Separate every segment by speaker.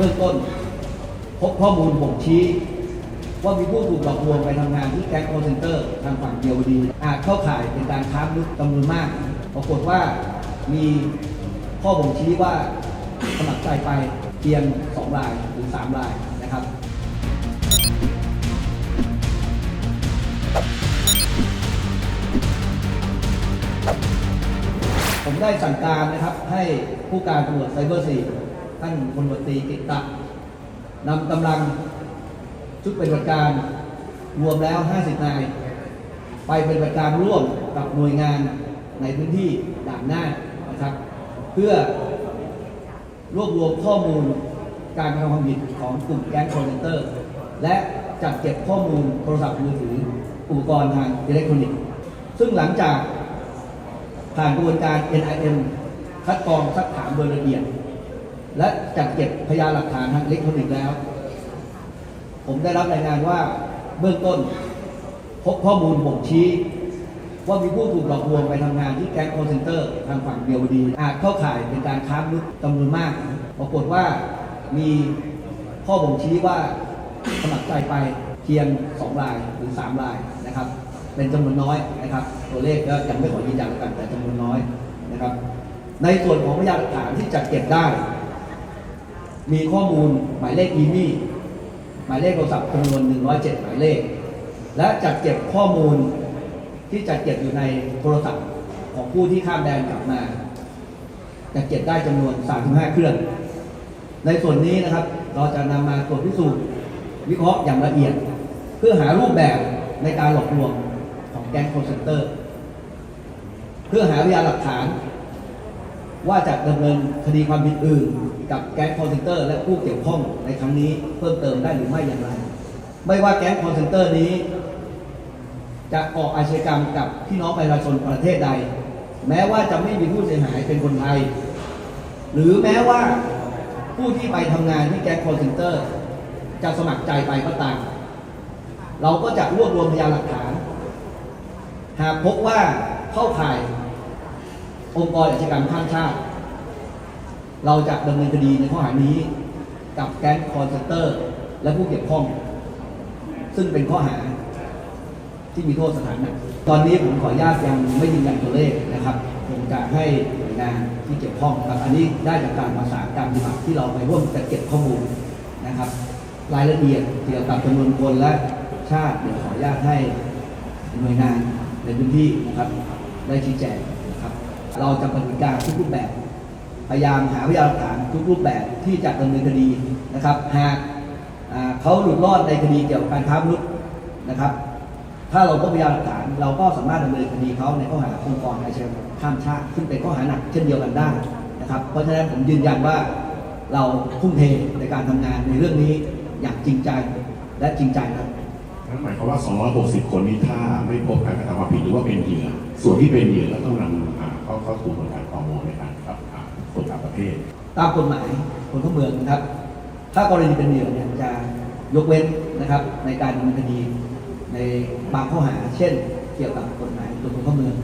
Speaker 1: บื้องต้น พบข้อมูลบ่งชี้ ว่ามีผู้ถูกหลอกลวงไปทำงานที่แก๊งคอร์เซนเตอร์ทางฝั่งเดียวดี อาจเข้าข่ายเป็นการค้ามนุษย์จำนวนมาก ปรากฏว่ามีข้อบ่งชี้ว่าสมัครใจไปเพียง2รายหรือ3รายนะครับผมได้สั่งการนะครับให้ผู้การตำรวจไซเบอร์ซี ท่านพลวตรีกิตตะนำกำลังชุดปฏิบัติการรวมแล้ว 50 นาย ไปปฏิบัติการร่วมกับหน่วยงานในพื้นที่ด่านหน้านะครับ เพื่อรวบรวมข้อมูลการกระทำความผิดของกลุ่มแก๊งคอร์เซนเตอร์ และจัดเก็บข้อมูลโทรศัพท์มือถืออุปกรณ์ทางอิเล็กทรอนิกส์ซึ่งหลังจากผ่านกระบวนการ NIM คัดกรองสักถามโดยละเอียด และจัดเก็บพยานหลักฐานทางอิเล็กทรอนิกส์แล้ว ผมได้รับรายงานว่าเบื้องต้นพบข้อมูลบ่งชี้ ว่ามีผู้ถูกหลอกลวงไปทำงานที่แก๊งคอร์เซนเตอร์ทางฝั่งเดียวดีอาจเข้าข่ายเป็นการค้ามนุษย์จำนวนมาก ปรากฏว่ามีข้อบ่งชี้ว่าสมัครใจไปเพียง2รายหรือ 3 รายนะครับ เป็นจำนวนน้อยนะครับ ตัวเลขก็ยังไม่ขอยืนยันกันแต่จำนวนน้อยนะครับ ในส่วนของพยานหลักฐานที่จัดเก็บได้ มีข้อมูลหมายเลขอีมี่หมายเลขโทรศัพท์จำนวน 107 หมายเลข และจัดเก็บข้อมูลที่จัดเก็บอยู่ในโทรศัพท์ของผู้ที่ข้ามแดนกลับมาจัดเก็บได้จำนวน 35 เครื่อง ในส่วนนี้นะครับเราจะนำมาตรวจพิสูจน์วิเคราะห์อย่างละเอียด เพื่อหารูปแบบในการหลอกลวงของแก๊งคอร์เซนเตอร์ เพื่อหาพยานหลักฐาน ว่าจะดำเนินคดีความผิดอื่น กับแก๊งคอร์เซนเตอร์ และผู้เกี่ยวข้องในครั้งนี้เพิ่มเติมได้หรือไม่อย่างไร ไม่ว่าแก๊งคอร์เซนเตอร์นี้ จะออกอาชญากรรมกับพี่น้องประชาชนประเทศใด แม้ว่าจะไม่มีผู้เสียหายเป็นคนไทย หรือแม้ว่าผู้ที่ไปทำงานที่แก๊งคอร์เซนเตอร์ จะสมัครใจไปก็ตามเราก็จะรวบรวมพยานหลักฐาน หากพบว่าเข้าข่าย องค์กรอาชญากรรมข้ามชาติ เราจะดำเนินคดีในข้อหานี้กับแก๊งคอร์เซนเตอร์ และผู้เกี่ยวข้อง ซึ่งเป็นข้อหาที่มีโทษสถานหนักตอนนี้ผมขออนุญาตยังไม่ยืนยันตัวเลขนะครับผมจะให้หน่วยงานที่เกี่ยวข้องครับอันนี้ได้จากการประสานการปฏิบัติที่เราไปร่วมจัดเก็บข้อมูลนะครับ รายละเอียดเกี่ยวกับจำนวนคนและชาติเดี๋ยวขออนุญาตให้หน่วยงานในพื้นที่นะครับได้ชี้แจง เราจะปฏิบัติการทุกรูปแบบ พยายามหาพยานหลักฐานทุกรูปแบบที่จะดำเนินคดีนะครับ หากเขาหลุดรอดในคดีเกี่ยวกับการค้ามนุษย์นะครับ ถ้าเราพบพยานหลักฐานเราก็สามารถดำเนินคดีเขาในข้อหาองค์กรอาชญากรรมข้ามชาติซึ่งเป็นข้อหาหนักเช่นเดียวกันได้นะครับ เพราะฉะนั้นผมยืนยันว่าเราทุ่มเทในการทำงานในเรื่องนี้อย่างจริงใจและจริงใจครับ
Speaker 2: นั่นหมายความว่า 260 คนนี้ถ้าไม่พบการกระทำความผิดหรือว่าเป็นเหยื่อ ส่วนที่เป็นเหยื่อก็ต้องนำอ่า เข้าเข้าสู่กระบวนการต่อมในการครับอ่าส่งต่างประเทศ
Speaker 1: ตามกฎหมายคนเข้าเมืองนะครับ ถ้ากรณีเป็นเหยื่อเนี่ยจะยกเว้นนะครับในการดำเนินคดีในบางข้อหา เช่น เกี่ยวกับกฎหมายตรวคนเข้าเมือง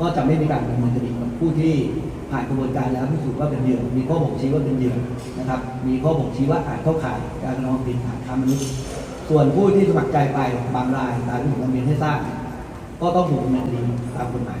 Speaker 1: ก็จะไม่มีการดำเนินคดีกับผู้ที่ผ่านกระบวนการแล้วพิสูจน์ว่าเป็นเหยื่อมีข้อบ่งชี้ว่าเป็นเหยื่อนะครับ มีข้อบ่งชี้ว่าอาจเข้าข่ายการกระทำความผิดฐานค้ามนุษย์ส่วนผู้ที่สมัครใจไปบางรายตามที่ผมนำเรียนให้ทราบ ก็ต้องถูกดำเนินคดีตามกฎหมาย